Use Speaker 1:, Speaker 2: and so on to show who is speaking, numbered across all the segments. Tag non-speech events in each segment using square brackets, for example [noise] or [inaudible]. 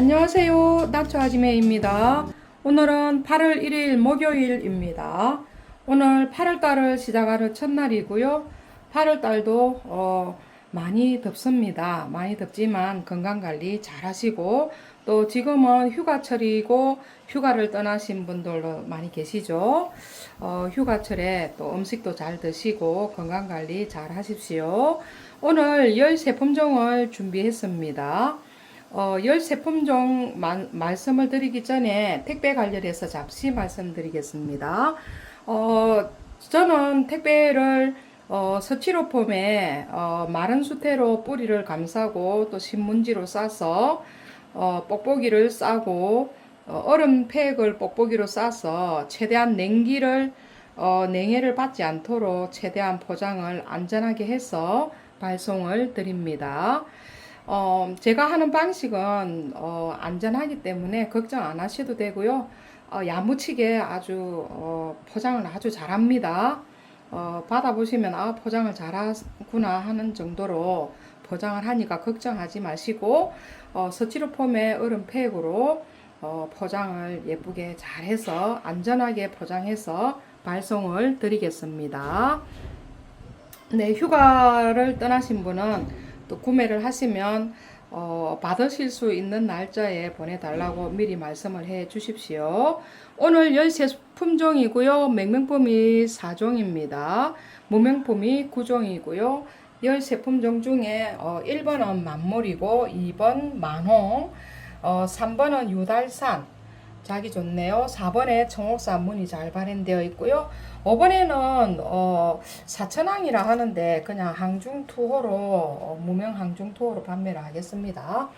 Speaker 1: 안녕하세요. 나초 아지매입니다. 오늘은 8월 1일 목요일입니다. 오늘 8월달을 시작하는 첫날이고요. 8월달도 어, 많이 덥습니다. 많이 덥지만 건강관리 잘 하시고 또 지금은 휴가철이고 휴가를 떠나신 분들도 많이 계시죠. 어, 휴가철에 또 음식도 잘 드시고 건강관리 잘 하십시오. 오늘 열 제품종을 준비했습니다. 어, 열 제품종 만- 말씀을 드리기 전에 택배 관련해서 잠시 말씀드리겠습니다. 어, 저는 택배를 어, 스티로폼에 어, 마른 수태로 뿌리를 감싸고 또 신문지로 싸서 어, 뽁뽁이를 싸고 어, 얼음 팩을 뽁뽁이로 싸서 최대한 냉기를 어, 냉해를 받지 않도록 최대한 포장을 안전하게 해서 발송을 드립니다. 어, 제가 하는 방식은 어, 안전하기 때문에 걱정 안 하셔도 되고요. 어, 야무치게 아주 어, 포장을 아주 잘합니다. 어, 받아보시면 아 포장을 잘하구나 하는 정도로 포장을 하니까 걱정하지 마시고 어, 스티로폼의 얼음 팩으로 어, 포장을 예쁘게 잘해서 안전하게 포장해서 발송을 드리겠습니다. 네, 휴가를 떠나신 분은 또 구매를 하시면 어, 받으실 수 있는 날짜에 보내달라고 미리 말씀을 해 주십시오. 오늘 열세 품종이고요. 맹명품이 4종입니다. 무명품이 9종이고요. 열세 품종 중에 어, 1번은 만물이고 2번 만홍, 어, 3번은 유달산, 자기 좋네요. 4번에 청옥산 문이 잘 발현되어 있고요. 5번에는 어, 사천항이라 하는데 그냥 항중투호로 어, 무명 항중투호로 판매를 하겠습니다.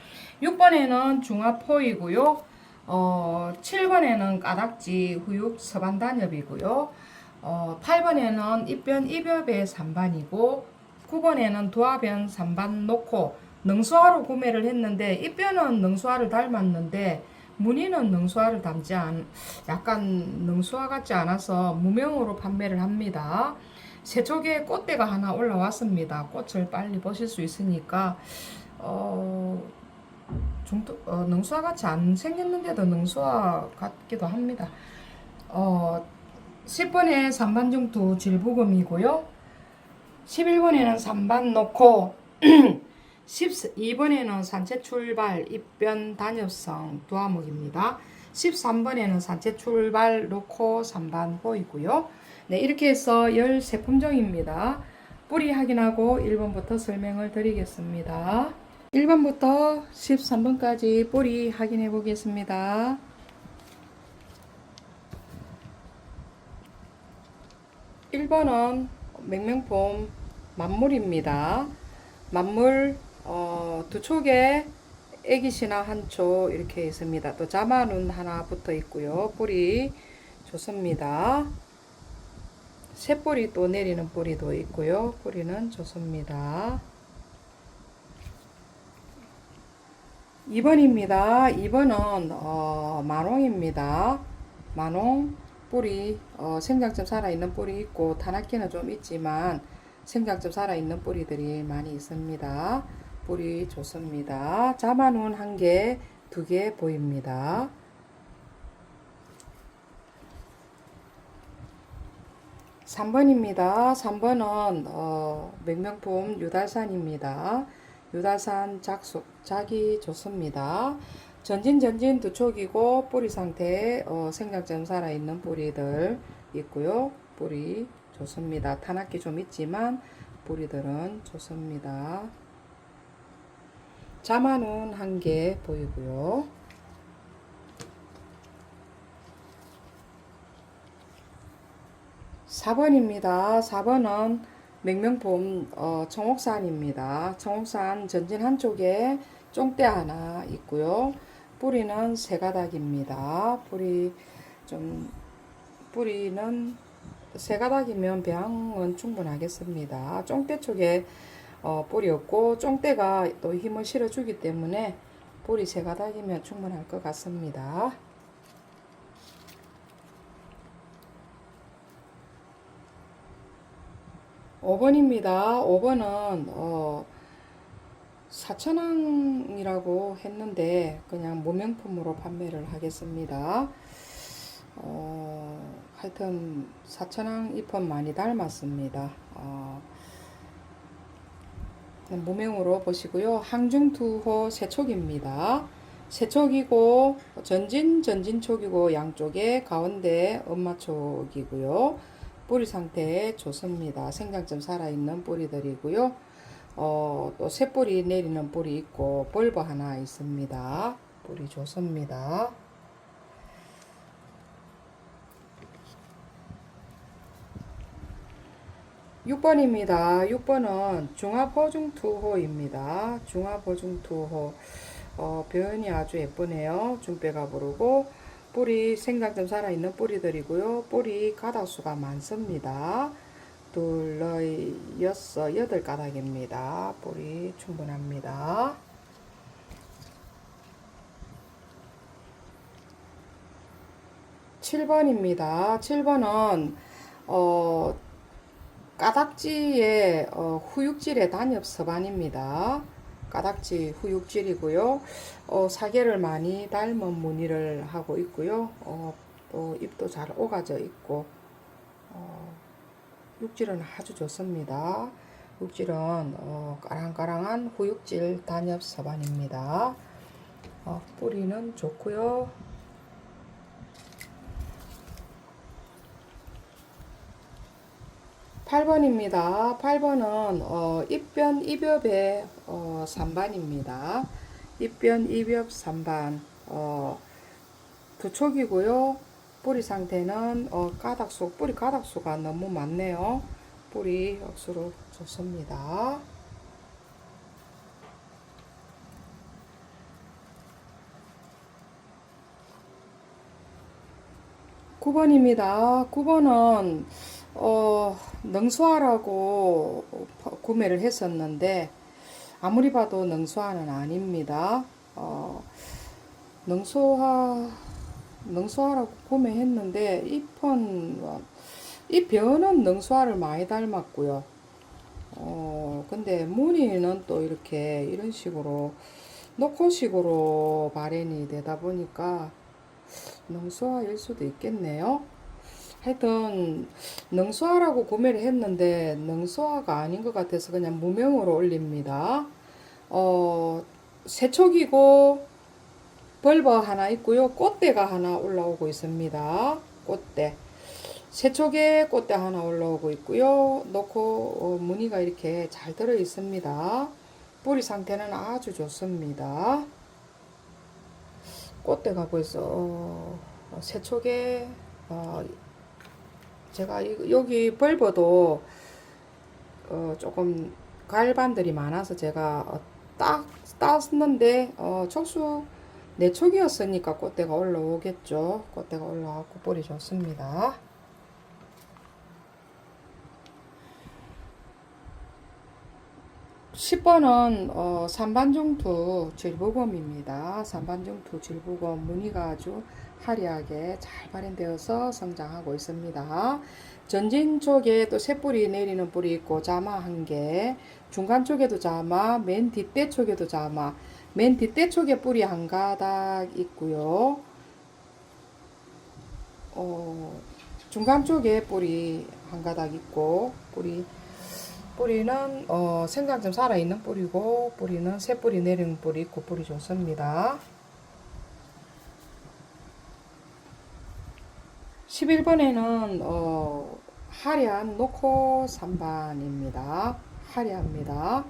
Speaker 1: 6번에는 중화포이고요. 어, 7번에는 까닥지 후육 서반단엽이고요. 어, 8번에는 입변 입엽의 산반이고 9번에는 도화변 산반 놓고 능수화로 구매를 했는데 입변은 능수화를 닮았는데 무늬는 능수화를 닮지 않 약간 능수화 같지 않아서 무명으로 판매를 합니다. 새쪽에 꽃대가 하나 올라왔습니다. 꽃을 빨리 보실 수 있으니까 어, 중도, 어, 능수화 같이 안 생겼는데도 능수화 같기도 합니다. 어, 10번에 3반 중투 질부금이고요. 11번에는 3반 놓고 [clears throat] 12번에는 산채 출발 입변 단엽성 두화목입니다. 13번에는 산채 출발 놓고 3반 호이고요. 네, 이렇게 해서 13품종입니다. 뿌리 확인하고 1번부터 설명을 드리겠습니다. 1번부터 13번까지 뿌리 확인해 보겠습니다. 1번은 맹명폼 만물입니다. 만물 어, 두 촉에 애기신화 한 촉 이렇게 있습니다. 또 자마눈 하나 붙어 있고요. 뿌리 좋습니다. 새뿌리 또 내리는 뿌리도 있고요. 뿌리는 좋습니다. 2번입니다. 2번은 어, 만홍입니다. 만홍 뿌리 어, 생장점 살아있는 뿌리 있고 탄압기는 좀 있지만 생장점 살아있는 뿌리들이 많이 있습니다. 뿌리 좋습니다. 자만운 한 개, 두 개 보입니다. 삼번입니다 3번은 어, 맹명품 유달산입니다. 유달산 작속, 작이 좋습니다. 전진 전진 두 촉이고 뿌리 상태에 어, 생장점 살아있는 뿌리들 있고요. 뿌리 좋습니다. 탄압기 좀 있지만 뿌리들은 좋습니다. 자만은 한개 보이고요. 사번입니다 4번은 맹명품 어, 청옥산입니다. 청옥산 전진 한쪽에 쫑대 하나 있고요. 뿌리는 세 가닥입니다. 뿌리 좀 뿌리는 세 가닥이면 배양은 충분하겠습니다. 쫑대 쪽에 어, 뿌리 없고 쫑대가 또 힘을 실어주기 때문에 뿌리 세 가닥이면 충분할 것 같습니다. 5번입니다. 5번은 어, 4,000원이라고 했는데 그냥 모명품으로 판매를 하겠습니다. 어, 하여튼 4,000원 잎은 많이 닮았습니다. 어, 모명으로 보시고요. 항중투호 세촉입니다. 세촉이고 전진 전진촉이고 양쪽에 가운데 엄마촉이고요. 뿌리 상태 좋습니다. 생장점 살아있는 뿌리들이고요. 어, 또 새뿌리 내리는 뿌리 있고 벌버 하나 있습니다. 뿌리 좋습니다. 6번입니다. 6번은 중화보중투호입니다. 중화보중투호. 어, 표현이 아주 예쁘네요. 중배가 부르고 뿌리 생강점 살아있는 뿌리들이고요. 뿌리 가닥수가 많습니다. 둘, 넷, 여섯, 여덟 가닥입니다. 뿌리 충분합니다. 7번입니다. 7번은 어, 까닥지의 어, 후육질의 단엽 서반입니다. 까닥지 후육질이고요. 어, 사계를 많이 닮은 무늬를 하고 있고요. 어, 또 잎도 잘 오가져 있고 어, 육질은 아주 좋습니다. 육질은 어, 까랑까랑한 후육질 단엽 서반입니다. 어, 뿌리는 좋고요. 8번입니다. 8번은 어, 입변 입엽의 어, 3반입니다. 입변 입엽 3반 어, 두촉이고요. 뿌리 상태는 어, 가닥수 뿌리 가닥수가 너무 많네요. 뿌리 억수로 좋습니다. 9번입니다. 9번은 어, 능수화라고 구매를 했었는데 아무리 봐도 능수화는 아닙니다. 어, 능수화 능수화라고 구매했는데 잎은 이 변은 능수화를 많이 닮았고요. 어, 근데 무늬는 또 이렇게 이런 식으로 노코식으로 발현이 되다 보니까 능수화일 수도 있겠네요. 하여튼 능수화라고 구매를 했는데 능수화가 아닌 것 같아서 그냥 무명으로 올립니다. 어, 세촉이고 벌버 하나 있고요. 꽃대가 하나 올라오고 있습니다. 꽃대. 세촉에 꽃대 하나 올라오고 있고요. 놓고 어, 무늬가 이렇게 잘 들어 있습니다. 뿌리 상태는 아주 좋습니다. 꽃대가 벌써 어, 세촉에 어, 제가 여기 벌버도 어, 조금 갈반들이 많아서 제가 어, 딱 땄는데 어, 촉수 내촉이었으니까 꽃대가 올라오겠죠. 꽃대가 올라왔고 뿌리 좋습니다. 10번은 어, 산반중투 질부검입니다. 산반중투 질부검 무늬가 아주 화려하게 잘 발현되어서 성장하고 있습니다. 전진 쪽에 또 새뿌리 내리는 뿌리 있고 자마 한 개, 중간 쪽에도 자마, 맨 뒷대 쪽에도 자마, 맨 뒷대 쪽에 뿌리 한 가닥 있고요. 어, 중간 쪽에 뿌리 한 가닥 있고 뿌리 뿌리는 어, 생강 좀 살아 있는 뿌리고 뿌리는 새 뿌리 내리는 뿌리 있고 뿌리 좋습니다. 11번에는 어, 화려한 노코 3반입니다. 화려합니다.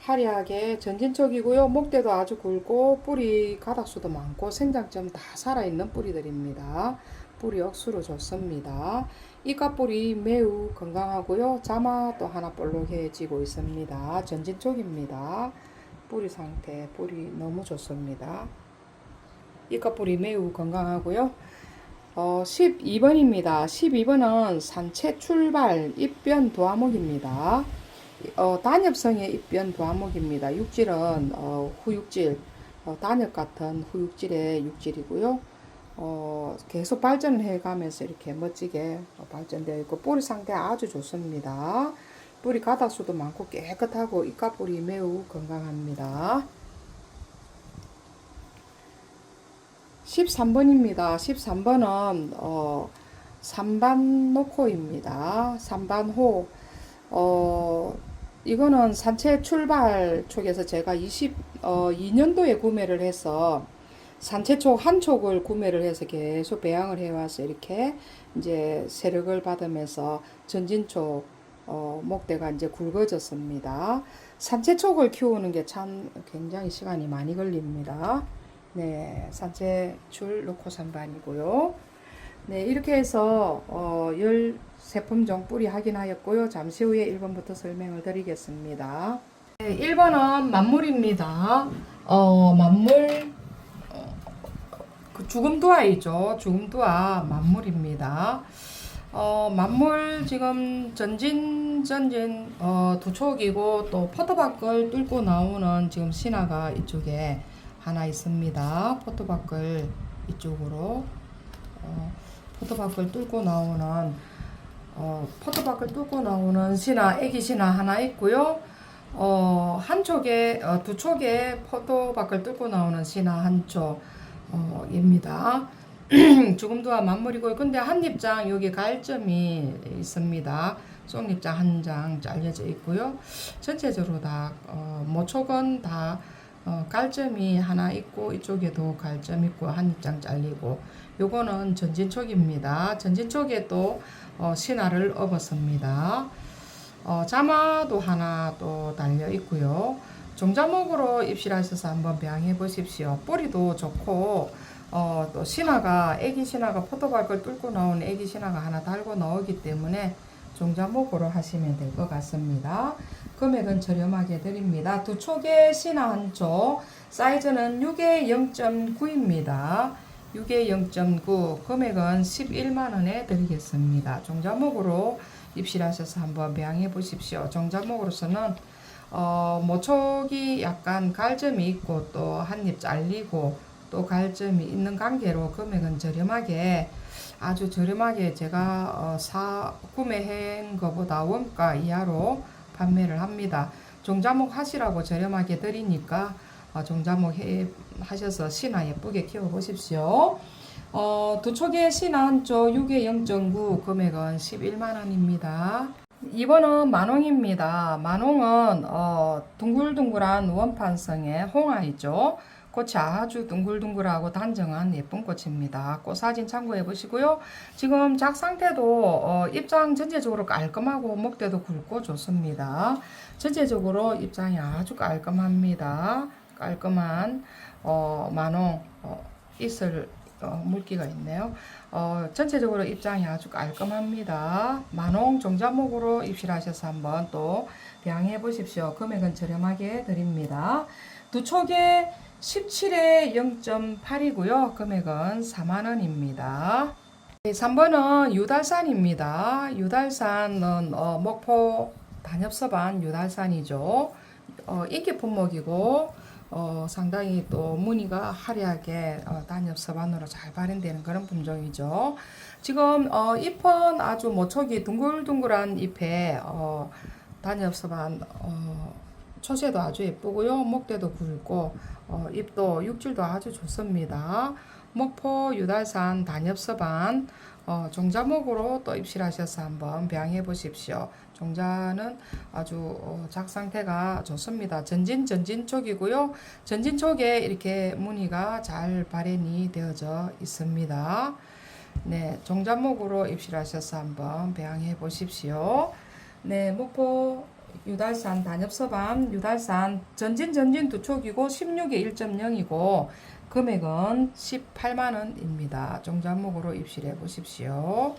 Speaker 1: 화려하게 전진적이고요. 목대도 아주 굵고 뿌리 가닥수도 많고 생장점 다 살아있는 뿌리들입니다. 뿌리 억수로 좋습니다. 이까뿌리 매우 건강하고요. 자마도 하나 볼록해지고 있습니다. 전진 쪽입니다. 뿌리 상태, 뿌리 너무 좋습니다. 이까뿌리 매우 건강하고요. 어, 12번입니다. 12번은 산채 출발 입변 도화목입니다. 어, 단엽성의 입변 도화목입니다. 육질은 어, 후육질, 어, 단엽 같은 후육질의 육질이고요. 어, 계속 발전을 해가면서 이렇게 멋지게 발전되어 있고 뿌리 상태 아주 좋습니다. 뿌리 가닥수도 많고 깨끗하고 잎가뿌리 매우 건강합니다. 13번입니다. 13번은 어, 삼반노코입니다. 삼반호 어, 이거는 산채 출발 쪽에서 제가 20, 어, 2년도에 구매를 해서 산채 쪽한 촉을 구매를 해서 계속 배양을 해와서 이렇게 이제 세력을 받으면서 전진 쪽 어, 목대가 이제 굵어졌습니다. 산채 촉을 키우는 게 참 굉장히 시간이 많이 걸립니다. 네, 산채 줄 놓고 산반이고요. 네, 이렇게 해서 어, 13품종 뿌리 확인하였고요. 잠시 후에 1번부터 설명을 드리겠습니다. 네, 1번은 만물입니다. 어, 만물 어, 그 죽음두아이죠. 죽음두아 만물입니다. 어, 만물 지금 전진 전진 어, 두 촉이고 또 포토박을 뚫고 나오는 지금 신화가 이쪽에 하나 있습니다. 포토박을 이쪽으로 어, 포토박을 뚫고 나오는 어, 포토박을 뚫고 나오는 신화 애기 신화 하나 있고요. 어, 한쪽에 어, 두 촉에 포토박을 뚫고 나오는 신화 한쪽 어, 입니다. [clears throat] 죽음도와 맞물이고 근데 한 입장 여기 갈점이 있습니다. 속잎장 한 장 잘려져 있고요. 전체적으로 다 어, 모촉은 다 어, 갈점이 하나 있고 이쪽에도 갈점 있고 한 입장 잘리고 요거는 전진촉입니다. 전진촉에 또 어, 신화를 업었습니다. 어, 자마도 하나 또 달려 있고요. 종자목으로 입실하셔서 한번 배양해 보십시오. 뿌리도 좋고 어, 또 신화가 애기 신화가 포도박을 뚫고 나온 애기 신화가 하나 달고 나오기 때문에 종자목으로 하시면 될 것 같습니다. 금액은 저렴하게 드립니다. 두 촉에 신화 한 촉, 사이즈는 6에 0.9입니다. 6에 0.9, 금액은 11만원에 드리겠습니다. 종자목으로 입실하셔서 한번 배양해 보십시오. 종자목으로서는 어, 모촉이 약간 갈점이 있고 또 한입 잘리고 또 갈점이 있는 관계로 금액은 저렴하게 아주 저렴하게 제가 어, 사 구매한 것보다 원가 이하로 판매를 합니다. 종자목 하시라고 저렴하게 드리니까 어, 종자목 해 하셔서 신화 예쁘게 키워 보십시오. 어, 두 촉의 신화 한쪽 6에 0.9 금액은 11만 원입니다. 2번은 만홍입니다. 만홍은 어, 둥글둥글한 원판성의 홍아이죠. 꽃이 아주 둥글둥글하고 단정한 예쁜 꽃입니다. 꽃 사진 참고해 보시고요. 지금 작 상태도 어, 입장 전체적으로 깔끔하고 목대도 굵고 좋습니다. 전체적으로 입장이 아주 깔끔합니다. 깔끔한 어, 만홍 어, 있을 어, 물기가 있네요. 어, 전체적으로 입장이 아주 깔끔합니다. 만홍 종자목으로 입실하셔서 한번 또 배양해 보십시오. 금액은 저렴하게 드립니다. 두 촉에 17에 0.8이고요. 금액은 4만원입니다. 3번은 유달산입니다. 유달산은 어, 목포 단엽서반 유달산이죠. 어, 인기 품목이고 어, 상당히 또 무늬가 화려하게 어, 단엽 서반으로 잘 발현되는 그런 품종이죠. 지금 어, 잎은 아주 모촉이 둥글둥글한 잎에 어, 단엽 서반 어, 초세도 아주 예쁘고요. 목대도 굵고 어, 잎도 육질도 아주 좋습니다. 목포 유달산 단엽서반 어, 종자목으로 또 입실하셔서 한번 배양해 보십시오. 종자는 아주 어, 작 상태가 좋습니다. 전진 전진 쪽이고요. 전진 쪽에 이렇게 무늬가 잘 발현이 되어져 있습니다. 네, 종자목으로 입실하셔서 한번 배양해 보십시오. 네, 목포 유달산 단엽서반 유달산 전진 전진 두 촉이고 16에 1.0이고 금액은 18만 원입니다. 종자목으로 입실해 보십시오.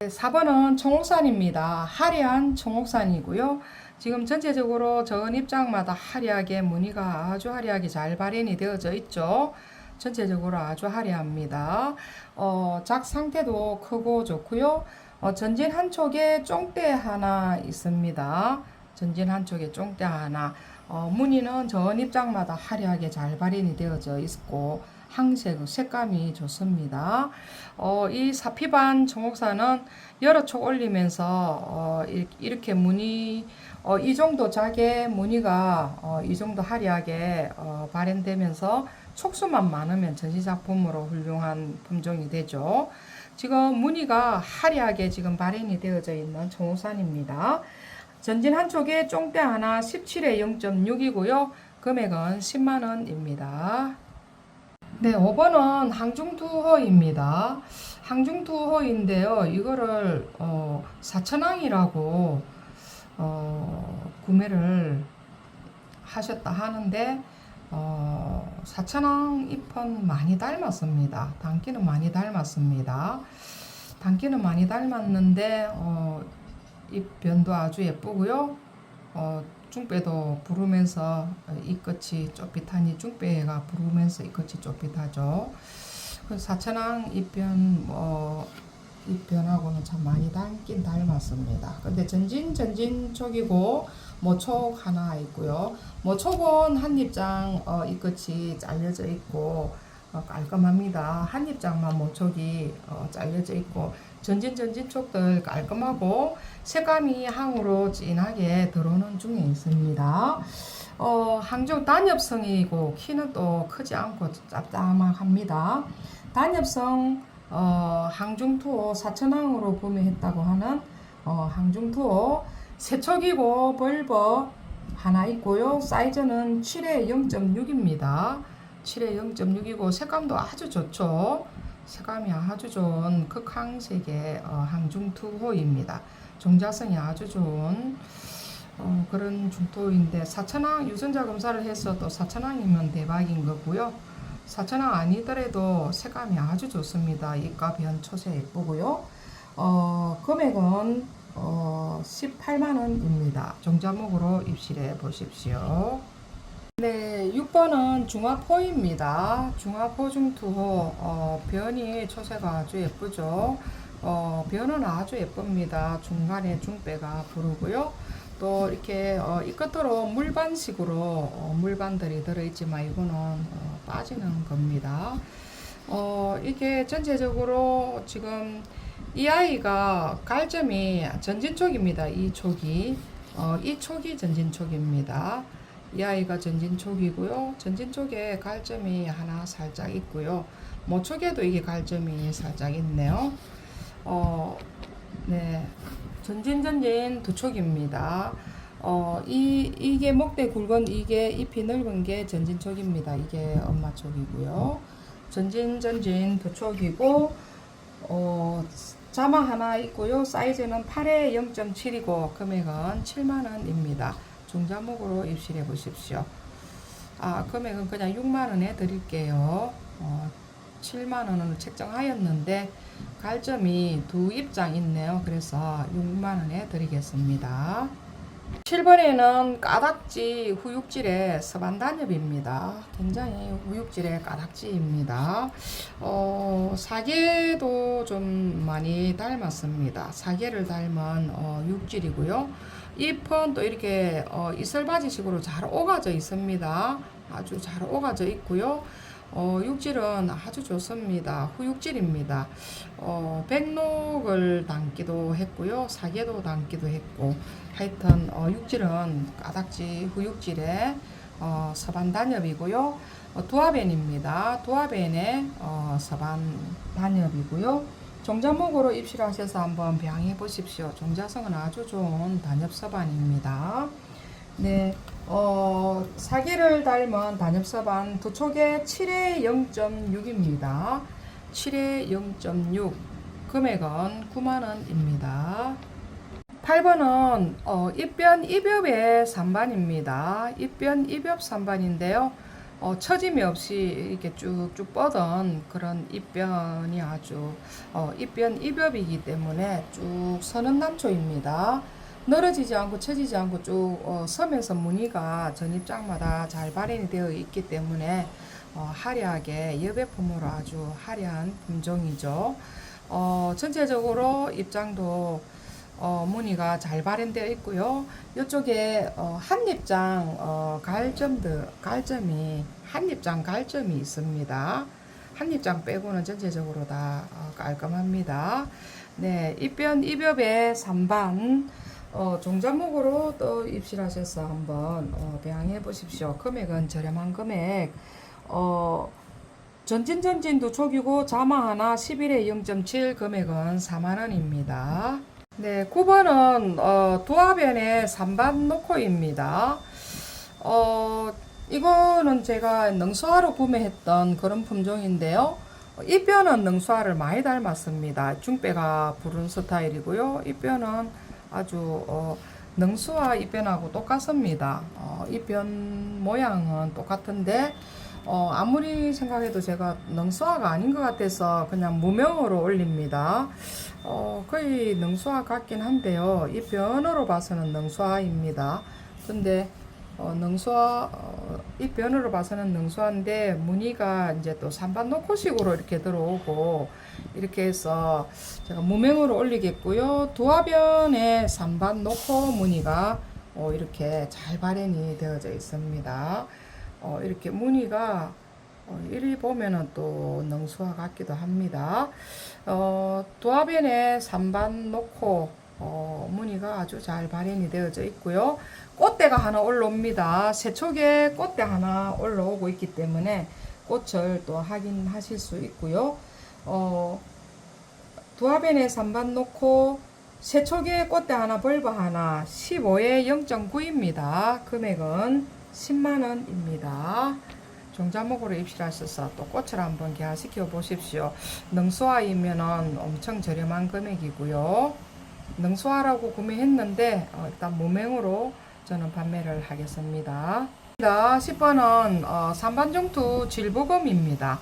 Speaker 1: 4번은 청옥산입니다. 화려한 청옥산이고요. 지금 전체적으로 전 입장마다 화려하게 무늬가 아주 화려하게 잘 발현이 되어져 있죠. 전체적으로 아주 화려합니다. 어, 작 상태도 크고 좋고요. 어, 전진 한쪽에 쫑대 하나 있습니다. 전진 한쪽에 쫑대 하나. 어, 무늬는 전 입장마다 화려하게 잘 발현이 되어져 있고 항색 색감이 좋습니다. 어, 이 사피반 청옥사는 여러 촉 올리면서 어, 이- 이렇게 무늬 어, 이 정도 작게 무늬가 어, 이 정도 화려하게 어, 발현되면서 촉수만 많으면 전시 작품으로 훌륭한 품종이 되죠. 지금 무늬가 화려하게 지금 발현이 되어져 있는 청옥산입니다. 전진 한쪽에 쫑대 하나 17에 0.6이고요. 금액은 10만 원입니다. 네, 5번은 항중투호입니다. 항중투호인데요. 이거를 어, 사천왕이라고 어, 구매를 하셨다 하는데 어, 사천왕 잎은 많이 닮았습니다. 단기는 많이 닮았습니다. 단기는 많이 닮았는데 어, 잎 변도 아주 예쁘고요. 어, 중배도 부르면서 이 끝이 좁빗하니 중배가 부르면서 이 끝이 좁빗하죠. 그 사천왕 잎변 뭐 잎변하고는 참 많이 닮긴 닮았습니다. 근데 전진 전진 촉이고 모촉 하나 있고요. 모촉은 한 입장 어, 이 끝이 잘려져 있고 어, 깔끔합니다. 한 입장만 모촉이 어, 잘려져 있고 전진 전진 촉들 깔끔하고 색감이 항으로 진하게 들어오는 중에 있습니다. 어, 항중 단엽성이고 키는 또 크지 않고 짭짤합니다. 단엽성 어, 항중투어 사천항으로 구매했다고 하는 어, 항중투어 세척이고 벌버 하나 있고요. 사이즈는 7에 0.6입니다. 7에 0.6이고 색감도 아주 좋죠. 색감이 아주 좋은 극항색의 어, 항중투호입니다. 종자성이 아주 좋은 어, 그런 중토인데 사천왕 유전자 검사를 해서 또 사천왕이면 대박인 거고요. 사천왕 아니더라도 색감이 아주 좋습니다. 입가 변 초세 예쁘고요. 어, 금액은 어, 18만 원입니다. 종자목으로 입실해 보십시오. 네, 6번은 중화포입니다. 중화포 중투호 어, 변이 초세가 아주 예쁘죠. 어, 변은 아주 예쁩니다. 중간에 중배가 부르고요. 또 이렇게 어, 이 끝으로 물반식으로 어, 물반들이 들어있지만 이거는 어, 빠지는 겁니다. 어, 이게 전체적으로 지금 이 아이가 갈점이 전진 촉입니다. 이 촉이 어, 이 촉이 전진 촉입니다. 이 아이가 전진 촉이고요. 전진 촉에 갈점이 하나 살짝 있고요. 모촉에도 이게 갈점이 살짝 있네요. 어, 네. 전진 전진 두 촉입니다. 어, 이, 이게 목대 굵은 이게 잎이 넓은 게 전진 촉입니다. 이게 엄마 촉이고요. 전진 전진 두 촉이고, 어, 자마 하나 있고요. 사이즈는 8에 0.7이고, 금액은 7만원입니다. 중자목으로 입실해 보십시오. 아, 금액은 그냥 6만원에 드릴게요. 어, 7만원을 책정하였는데, 갈점이 두 입장 있네요. 그래서 6만원에 드리겠습니다. 7번에는 까닥지 후육질의 서반단엽입니다. 굉장히 후육질의 까닥지입니다. 어, 사계도 좀 많이 닮았습니다. 사계를 닮은 어, 육질이고요. 잎은 또 이렇게 어, 이슬바지식으로 잘 오가져 있습니다. 아주 잘 오가져 있고요. 어, 육질은 아주 좋습니다. 후육질입니다. 어, 백록을 담기도 했고요. 사계도 담기도 했고, 하여튼, 어, 육질은 까닥지 후육질의 어, 서반 단엽이고요. 어, 두화벤입니다. 두화벤의 어, 서반 단엽이고요. 종자목으로 입실하셔서 한번 배양해 보십시오. 종자성은 아주 좋은 단엽 서반입니다. 네, 어, 사기를 닮은 단엽서반 두 촉에 7에 0.6입니다. 7에 0.6 금액은 9만원입니다. 8번은 어, 입변 입엽의 3반입니다. 입변 입엽 3반인데요. 어, 처짐이 없이 이렇게 쭉쭉 뻗은 그런 입변이 아주 어, 입변 입엽이기 때문에 쭉 서는 남초입니다. 늘어지지 않고 처지지 않고 쭉 어, 서면서 무늬가 전입장마다 잘 발현이 되어 있기 때문에 어, 화려하게 여배품으로 아주 화려한 품종이죠. 어, 전체적으로 입장도 어, 무늬가 잘 발현되어 있고요. 이쪽에 어, 한입장 어, 갈점들 갈점이 한입장 갈점이 있습니다. 한 입장 빼고는 전체적으로 다 어, 깔끔합니다. 네, 입변 입엽의 3반 어, 종자목으로 또 입실하셔서 한번 어, 배양해 보십시오. 금액은 저렴한 금액. 어, 전진 전진도 촉이고 자마 하나 11에 0.7 금액은 4만 원입니다. 네, 9번은 어, 도화변의 3반 노코입니다. 어, 이거는 제가 능수화로 구매했던 그런 품종인데요. 입변은 능수화를 많이 닮았습니다. 중배가 부른 스타일이고요. 입변은 아주 어, 능수화 입변하고 똑같습니다. 어, 입변 모양은 똑같은데 어, 아무리 생각해도 제가 능수화가 아닌 것 같아서 그냥 무명으로 올립니다. 어, 거의 능수화 같긴 한데요. 입변으로 봐서는 능수화입니다. 근데 어, 능수화 어, 이 변으로 봐서는 능수화인데 무늬가 이제 또 산반 노코식으로 이렇게 들어오고 이렇게 해서 제가 무명으로 올리겠고요. 두화변에 산반 노코 무늬가 어, 이렇게 잘 발현이 되어져 있습니다. 어, 이렇게 무늬가 어, 이리 보면은 또 능수화 같기도 합니다. 어, 도화변에 산반 놓고 어, 무늬가 아주 잘 발현이 되어져 있고요. 꽃대가 하나 올라옵니다. 세촉에 꽃대 하나 올라오고 있기 때문에 꽃을 또 확인하실 수 있고요. 어, 도화변에 산반 놓고 세촉에 꽃대 하나 벌브 하나 15에 0.9입니다. 금액은 10만원입니다. 종자목으로 입실하셔서 또 꽃을 한번 개화시켜 보십시오. 능수화이면은 엄청 저렴한 금액이고요. 능수화라고 구매했는데 어, 일단 무맹으로 저는 판매를 하겠습니다. 10번은 어, 산반정투 질보검입니다.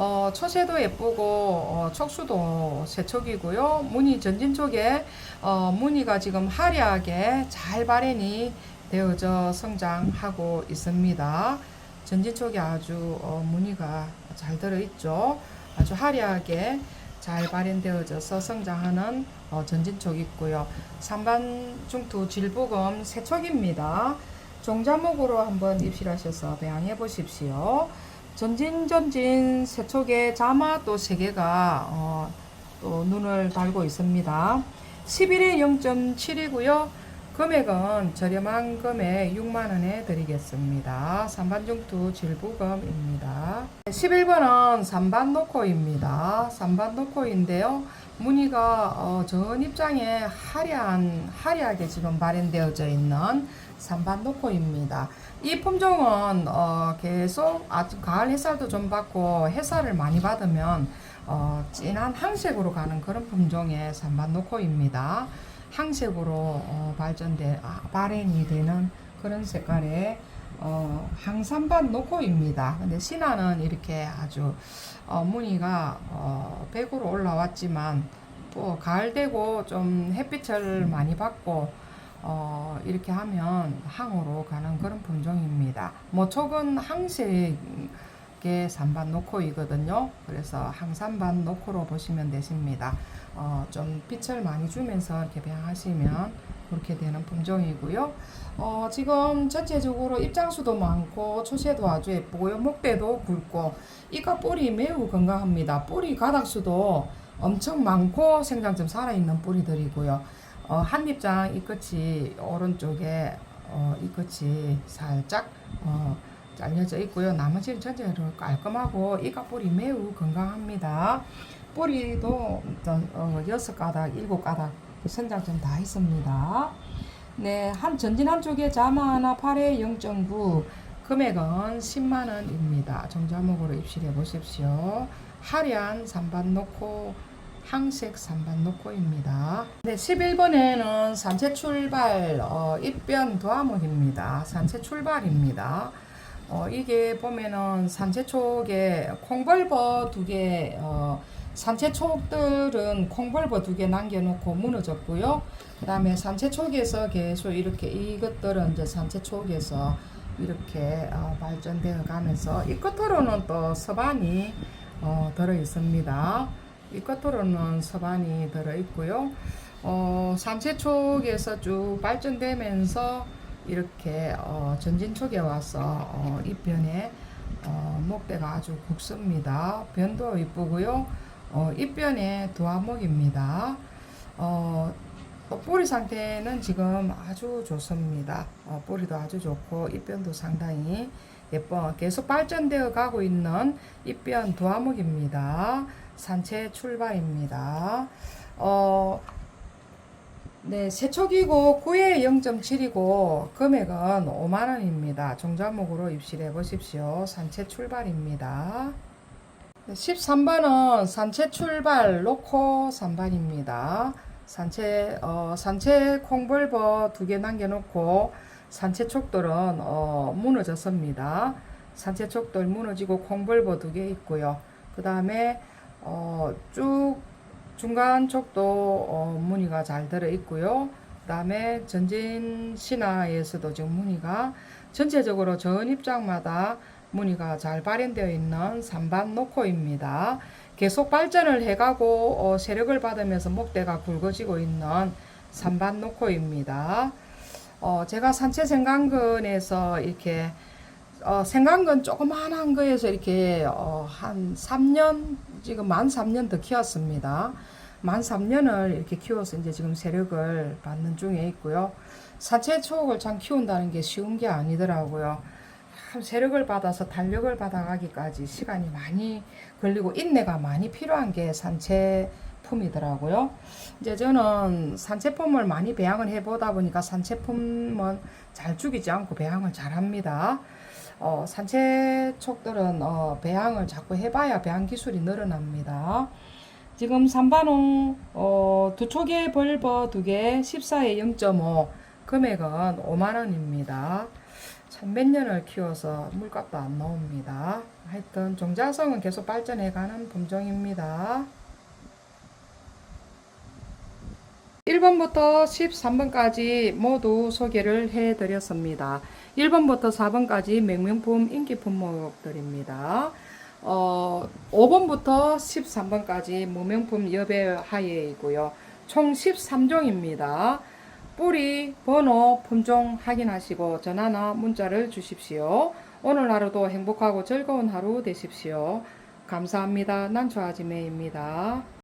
Speaker 1: 어, 초세도 예쁘고 어, 촉수도 세촉이고요. 무늬 전진 쪽에 어, 무늬가 지금 화려하게 잘 발현이 되어져 성장하고 있습니다. 전진 쪽에 아주 어, 무늬가 잘 들어 있죠. 아주 화려하게 잘 발현되어져서 성장하는 어, 전진촉 있고요. 산반 중투 질부금 세촉입니다. 종자목으로 한번 입실하셔서 배양해 보십시오. 전진 전진 세촉의 자마 또 세 개가 어, 또 눈을 달고 있습니다. 11에 0.7이고요. 금액은 저렴한 금액 6만원에 드리겠습니다. 3반 중투 질부금입니다. 11번은 3반 노코입니다. 3반 노코인데요. 무늬가 어, 전 입장에 화려한, 화려하게 지금 발현되어져 있는 3반 노코입니다. 이 품종은 어, 계속 아주 가을 햇살도 좀 받고 햇살을 많이 받으면 어, 진한 항색으로 가는 그런 품종의 3반 노코입니다. 항색으로 어, 발전돼 아, 발현이 되는 그런 색깔의 어, 항산반 노코입니다. 근데 신화는 이렇게 아주 어, 무늬가 어, 백으로 올라왔지만 또 가을 되고 좀 햇빛을 많이 받고 어, 이렇게 하면 항으로 가는 그런 품종입니다. 모촉은 항색의 산반 노코이거든요. 그래서 항산반 노코로 보시면 되십니다. 어, 좀 빛을 많이 주면서 이렇게 배양하시면 그렇게 되는 품종이고요. 어, 지금 전체적으로 입장수도 많고 초세도 아주 예쁘고요. 목대도 굵고 이가 뿌리 매우 건강합니다. 뿌리 가닥수도 엄청 많고 생장 좀 살아있는 뿌리들이고요. 어, 한 입장 이 끝이 오른쪽에 어, 이 끝이 살짝 어, 잘려져 있고요. 나머지는 전체로 깔끔하고 이 가 뿌리 매우 건강합니다. 뿌리도 어, 여섯 가닥, 일곱 가닥 선장 좀다 있습니다. 네, 한 전진 한 쪽에 자마 하나 8에 0.9 금액은 10만 원입니다. 정자목으로 입실해 보십시오. 하얀 산반 놓고 항색 산반 놓고입니다. 네, 11번에는 산채 출발 어, 입변 도화목입니다. 산채 출발입니다. 어, 이게 보면은 산채 쪽에 콩벌버 두 개, 어, 산채 촉들은 콩벌버 두 개 남겨놓고 무너졌고요. 그 다음에 산채 촉에서 계속 이렇게 이것들은 이제 산채 촉에서 이렇게 어, 발전되어 가면서 이 끝으로는 또 서반이 어, 들어 있습니다. 이 끝으로는 서반이 들어 있고요. 어, 산채 촉에서 쭉 발전되면서 이렇게 어, 전진 쪽에 와서 어, 입변에 어, 목대가 아주 굵습니다. 변도 이쁘고요. 어, 잎변에 두화목입니다. 어, 또 뿌리 상태는 지금 아주 좋습니다. 어, 뿌리도 아주 좋고 잎변도 상당히 예뻐 계속 발전되어 가고 있는 잎변 두화목입니다. 산채 출발입니다. 어, 네, 세초기고 9에 0.7이고 금액은 5만 원입니다. 종자목으로 입실해 보십시오. 산채 출발입니다. 13번은 산채 출발 놓고 3반입니다. 산채 어, 산채 콩벌버 두 개 남겨놓고 산채 촉돌은 어, 무너졌습니다. 산채 촉돌 무너지고 콩벌버 두 개 있고요. 그 다음에 어, 쭉 중간 쪽도 어, 무늬가 잘 들어 있고요. 그다음에 전진 신화에서도 지금 무늬가 전체적으로 전 입장마다 무늬가 잘 발현되어 있는 산반 노코입니다. 계속 발전을 해가고 어, 세력을 받으면서 목대가 굵어지고 있는 산반 노코입니다. 어, 제가 산채 생강근에서 이렇게 어, 생강근 조그만한 거에서 이렇게 어, 한 3년 지금 만 3년 더 키웠습니다. 만 3년을 이렇게 키워서 이제 지금 세력을 받는 중에 있고요. 사채 초옥을 참 키운다는 게 쉬운 게 아니더라고요. 참 세력을 받아서 달력을 받아가기까지 시간이 많이 걸리고 인내가 많이 필요한 게 산채 품이더라고요. 이제 저는 산채품을 많이 배양을 해보다 보니까 산채품은 잘 죽이지 않고 배양을 잘 합니다. 어, 산채촉들은 어, 배양을 자꾸 해봐야 배양 기술이 늘어납니다. 지금 3반홍 어, 두 촉에 벌버 두개 14에 0.5 금액은 5만 원입니다. 참 몇 년을 키워서 물값도 안 나옵니다. 하여튼 종자성은 계속 발전해가는 품종입니다. 1번부터 13번까지 모두 소개를 해드렸습니다. 1번부터 4번까지 맹명품 인기 품목들입니다. 어, 5번부터 13번까지 무명품 여배 하예이고요. 총 13종입니다. 뿌리, 번호, 품종 확인하시고 전화나 문자를 주십시오. 오늘 하루도 행복하고 즐거운 하루 되십시오. 감사합니다. 난초아지매입니다.